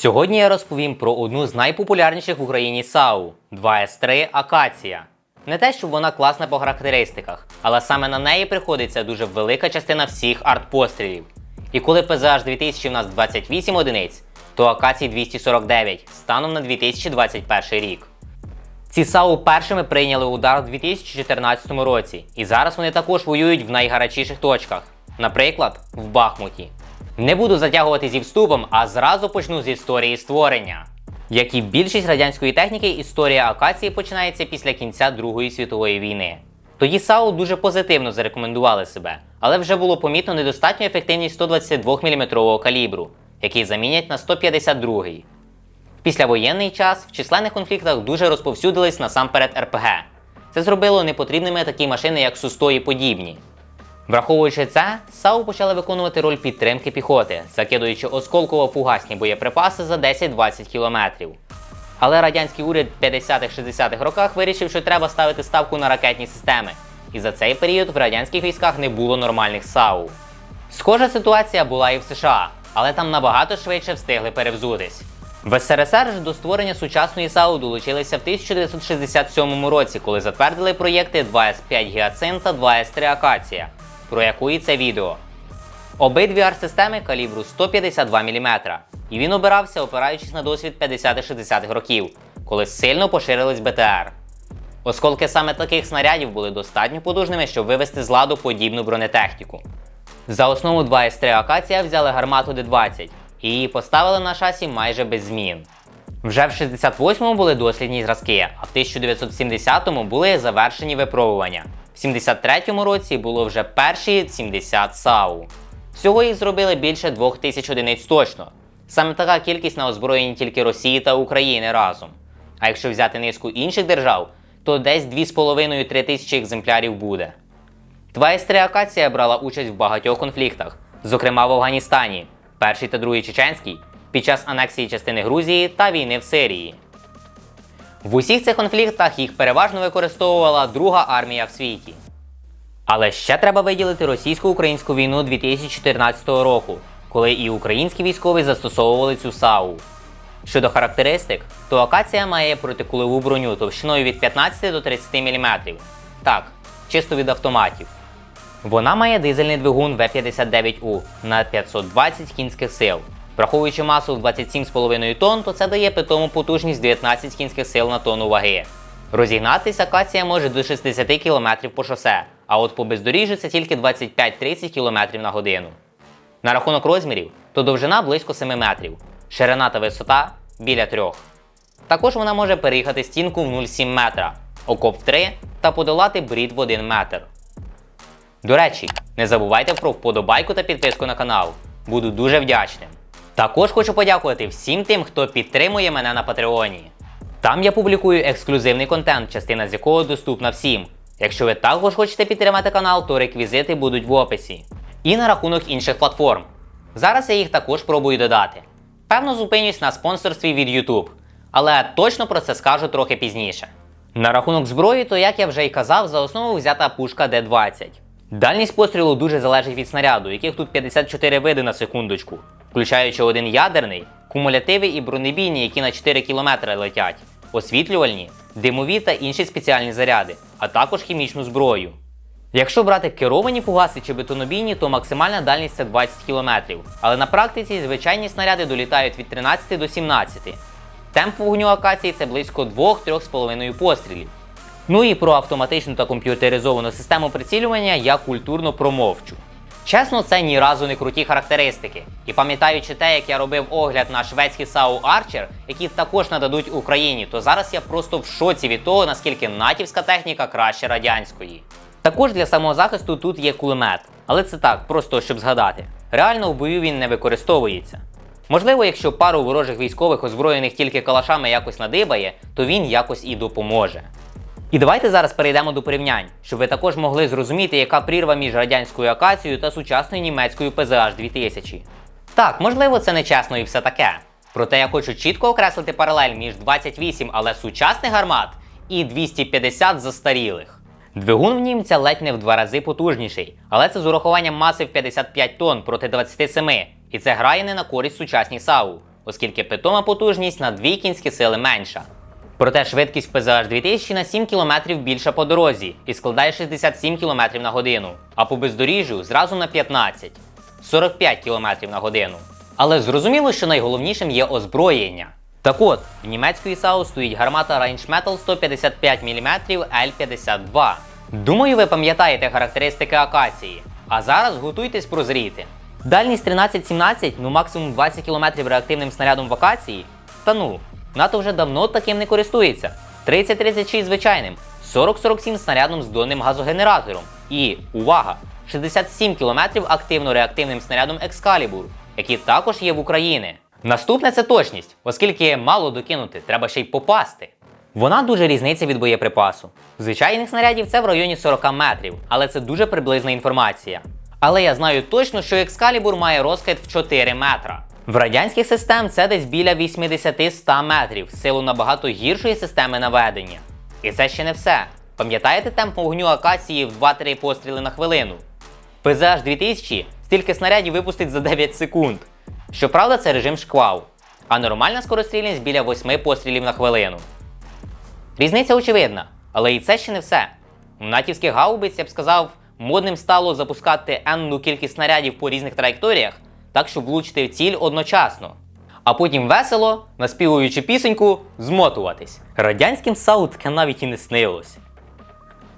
Сьогодні я розповім про одну з найпопулярніших в Україні САУ 2С3 Акація. Не те, щоб вона класна по характеристиках, але саме на неї приходиться дуже велика частина всіх артпострілів. І коли PZH 2000 в нас 28 одиниць, то Акацій 249 станом на 2021 рік. Ці САУ першими прийняли удар у 2014 році, і зараз вони також воюють в найгарячіших точках, наприклад, в Бахмуті. Не буду затягувати зі вступом, а зразу почну з історії створення. Як і більшість радянської техніки, історія акації починається після кінця Другої світової війни. Тоді САУ дуже позитивно зарекомендували себе, але вже було помітно недостатню ефективність 122 мм калібру, який замінять на 152 В післявоєнний час в численних конфліктах дуже розповсюдились насамперед РПГ. Це зробило непотрібними такі машини, як Сусто і подібні. Враховуючи це, САУ почали виконувати роль підтримки піхоти, закидуючи осколково-фугасні боєприпаси за 10-20 кілометрів. Але радянський уряд в 50-60-х роках вирішив, що треба ставити ставку на ракетні системи, і за цей період в радянських військах не було нормальних САУ. Схожа ситуація була і в США, але там набагато швидше встигли перевзутись. В СРСР ж до створення сучасної САУ долучилися в 1967 році, коли затвердили проєкти 2С5 Гіацин та 2С3 Акація, про яку і це відео. Обидві арт-системи калібру 152 мм, і він обирався, опираючись на досвід 50-60-х років, коли сильно поширились БТР. Осколки саме таких снарядів були достатньо потужними, щоб вивести з ладу подібну бронетехніку. За основу 2С3 Акація взяли гармату Д-20 і її поставили на шасі майже без змін. Вже в 68-му були дослідні зразки, а в 1970-му були завершені випробування. В 73-му році було вже перші 70 САУ. Всього їх зробили більше 2000 одиниць точно. Саме така кількість на озброєнні тільки Росії та України разом. А якщо взяти низку інших держав, то десь 2,5-3 тисячі екземплярів буде. 2С3 Акація брала участь в багатьох конфліктах, зокрема в Афганістані, перший та другий чеченський, під час анексії частини Грузії та війни в Сирії. В усіх цих конфліктах їх переважно використовувала Друга армія в світі. Але ще треба виділити російсько-українську війну 2014 року, коли і українські військові застосовували цю САУ. Щодо характеристик, то акація має протикулеву броню товщиною від 15 до 30 мм. Так, чисто від автоматів. Вона має дизельний двигун В59У на 520 кінських сил. Враховуючи масу в 27,5 тонн, то це дає питому потужність 19 кінських сил на тонну ваги. Розігнатися акація може до 60 км по шосе, а от по бездоріжжю це тільки 25-30 км на годину. На рахунок розмірів, то довжина близько 7 метрів, ширина та висота біля 3. Також вона може переїхати стінку в 0,7 метра, окоп в 3 та подолати брід в 1 метр. До речі, не забувайте про вподобайку та підписку на канал. Буду дуже вдячним. Також хочу подякувати всім тим, хто підтримує мене на Патреоні. Там я публікую ексклюзивний контент, частина з якого доступна всім. Якщо ви також хочете підтримати канал, то реквізити будуть в описі. І на рахунок інших платформ. Зараз я їх також пробую додати. Певно, зупинюсь на спонсорстві від YouTube, але точно про це скажу трохи пізніше. На рахунок зброї, то як я вже й казав, за основу взята пушка Д-20. Дальність пострілу дуже залежить від снаряду, яких тут 54 види на секундочку, включаючи один ядерний, кумулятиви і бронебійні, які на 4 км летять, освітлювальні, димові та інші спеціальні заряди, а також хімічну зброю. Якщо брати керовані фугаси чи бетонобійні, то максимальна дальність це 20 км, але на практиці звичайні снаряди долітають від 13 до 17. Темп вогню акації це близько 2-3,5 пострілів. Ну і про автоматичну та комп'ютеризовану систему прицілювання я культурно промовчу. Чесно, це ні разу не круті характеристики. І пам'ятаючи те, як я робив огляд на шведський САУ Archer, які також нададуть Україні, то зараз я просто в шоці від того, наскільки натівська техніка краще радянської. Також для самозахисту тут є кулемет, але це так, просто щоб згадати. Реально в бою він не використовується. Можливо, якщо пару ворожих військових, озброєних тільки калашами, якось надибає, то він якось і допоможе. І давайте зараз перейдемо до порівнянь, щоб ви також могли зрозуміти, яка прірва між радянською акацією та сучасною німецькою PZH 2000. Так, можливо, це нечесно і все таке. Проте я хочу чітко окреслити паралель між 28, але сучасних гармат і 250 застарілих. Двигун в німця ледь не в два рази потужніший, але це з урахуванням маси в 55 тонн проти 27, і це грає не на користь сучасній САУ, оскільки питома потужність на 2 кінські сили менша. Проте швидкість PZH 2000 на 7 км більша по дорозі і складає 67 км на годину, а по бездоріжжю зразу на 15 45 км на годину. Але зрозуміло, що найголовнішим є озброєння. Так от, в німецької САУ стоїть гармата Rheinmetall 155 мм L52. Думаю, ви пам'ятаєте характеристики акації. А зараз готуйтесь прозріти. Дальність 13-17, ну максимум 20 км реактивним снарядом в акації. Та ну, НАТО вже давно таким не користується. 30-36 звичайним, 40-47 снарядом з донним газогенератором. І, увага! 67 км активно-реактивним снарядом Excalibur, які також є в Україні. Наступне це точність, оскільки мало докинути, треба ще й попасти. Вона дуже різниця від боєприпасу. Звичайних снарядів це в районі 40 метрів, але це дуже приблизна інформація. Але я знаю точно, що Excalibur має розкид в 4 метра. В радянських систем це десь біля 80-100 метрів, силу набагато гіршої системи наведення. І це ще не все. Пам'ятаєте темп вогню акації в 2-3 постріли на хвилину? PZH 2000 стільки снарядів випустить за 9 секунд. Щоправда, це режим шквал, а нормальна скорострільність біля 8 пострілів на хвилину. Різниця очевидна, але і це ще не все. У натівських гаубиць, я б сказав, модним стало запускати енну кількість снарядів по різних траєкторіях, так щоб влучити в ціль одночасно. А потім весело, наспівуючи пісеньку, змотуватись. Радянським САУ таке навіть і не снилось.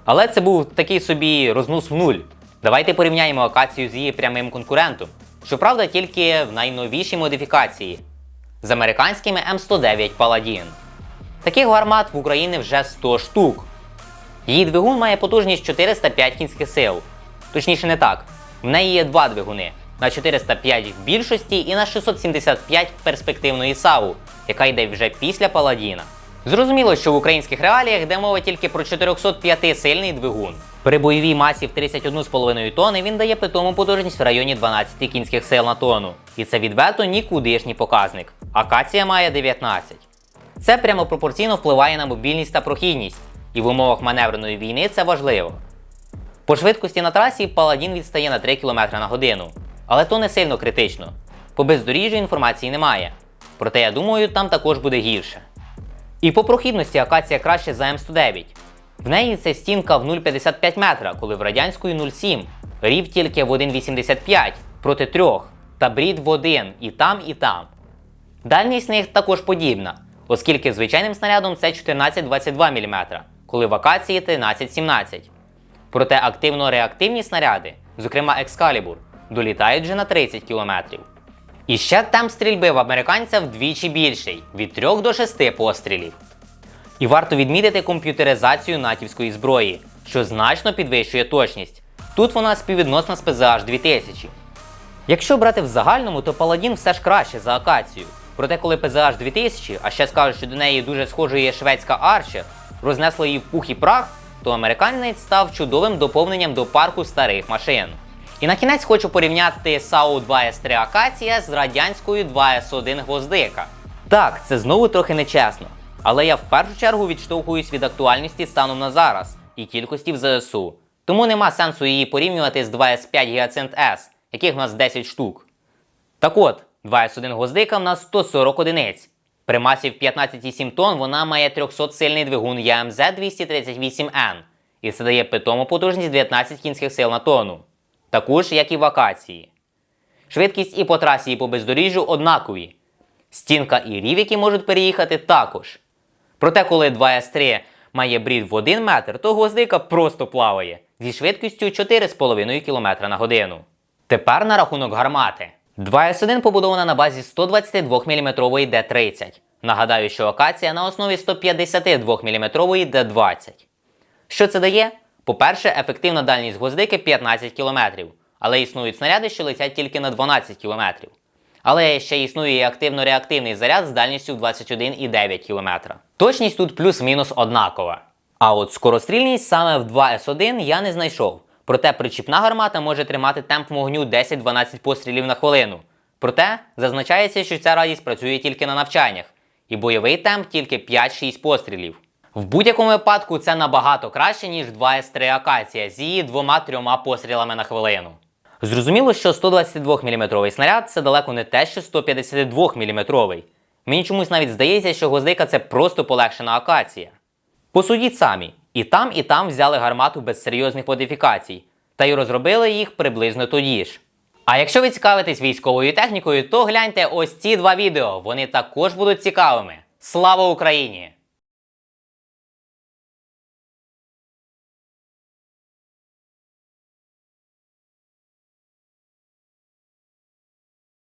Але це був такий собі рознос в нуль. Давайте порівняємо акацію з її прямим конкурентом. Щоправда, тільки в найновішій модифікації з американськими М109 Paladin. Таких гармат в Україні вже 100 штук. Її двигун має потужність 405 кінських сил. Точніше, не так. В неї є два двигуни на 405 в більшості і на 675 в перспективної САУ, яка йде вже після Паладіна. Зрозуміло, що в українських реаліях йде мова тільки про 405 сильний двигун. При бойовій масі в 31,5 тонни він дає питому потужність в районі 12 кінських сил на тонну. І це відверто нікудишній показник. Акація має 19. Це прямо пропорційно впливає на мобільність та прохідність, і в умовах маневреної війни це важливо. По швидкості на трасі Паладін відстає на 3 км на годину, але то не сильно критично. По бездоріжжю інформації немає. Проте я думаю, там також буде гірше. І по прохідності акація краще за М109. В неї це стінка в 0,55 метра, коли в радянської 0,7, рів тільки в 1,85 проти 3, та брід в 1 і там, і там. Дальність них також подібна, оскільки звичайним снарядом це 14-22 мм, коли в акації 13-17. Проте активно-реактивні снаряди, зокрема Excalibur, долітають вже на 30 км. І ще темп стрільби в американця вдвічі більший від 3 до 6 пострілів. І варто відмітити комп'ютеризацію натівської зброї, що значно підвищує точність. Тут вона співвідносна з PZH 2000. Якщо брати в загальному, то Паладін все ж краще за акацію. Проте, коли PZH 2000, а ще скажуть, що до неї дуже схожа є шведська Archer, рознесло її в пух і прах, то американець став чудовим доповненням до парку старих машин. І на кінець хочу порівняти САУ 2С3 Акація з радянською 2С1 Гвоздика. Так, це знову трохи нечесно. Але я в першу чергу відштовхуюсь від актуальності станом на зараз і кількості в ЗСУ. Тому нема сенсу її порівнювати з 2С5 Гіацинт С, яких в нас 10 штук. Так от, 2С1 Гвоздика в нас 140 одиниць. При масі в 15,7 тонн вона має 300-сильний двигун ЯМЗ 238N, і це дає питому потужність 19 кінських сил на тонну. Таку ж, як і в акації. Швидкість і по трасі, і по бездоріжжю однакові. Стінка і рів, які можуть переїхати, також. Проте, коли 2С3 має брід в 1 метр, то гвоздика просто плаває зі швидкістю 4,5 км на годину. Тепер на рахунок гармати. 2С1 побудована на базі 122 мм Д30. Нагадаю, що акація на основі 152 мм Д20. Що це дає? По-перше, ефективна дальність гвоздики 15 км, але існують снаряди, що летять тільки на 12 км. Але ще існує і активно-реактивний заряд з дальністю 21,9 км. Точність тут плюс-мінус однакова. А от скорострільність саме в 2С1 я не знайшов. Проте причіпна гармата може тримати темп вогню 10-12 пострілів на хвилину. Проте зазначається, що ця радість працює тільки на навчаннях, і бойовий темп тільки 5-6 пострілів. В будь-якому випадку це набагато краще, ніж 2С3 Акація з її двома-трьома пострілами на хвилину. Зрозуміло, що 122-мм снаряд це далеко не те, що 152-мм. Мені чомусь навіть здається, що гвоздика це просто полегшена акація. Посудіть самі, і там, і там взяли гармату без серйозних модифікацій, та й розробили їх приблизно тоді ж. А якщо ви цікавитесь військовою технікою, то гляньте ось ці два відео. Вони також будуть цікавими. Слава Україні!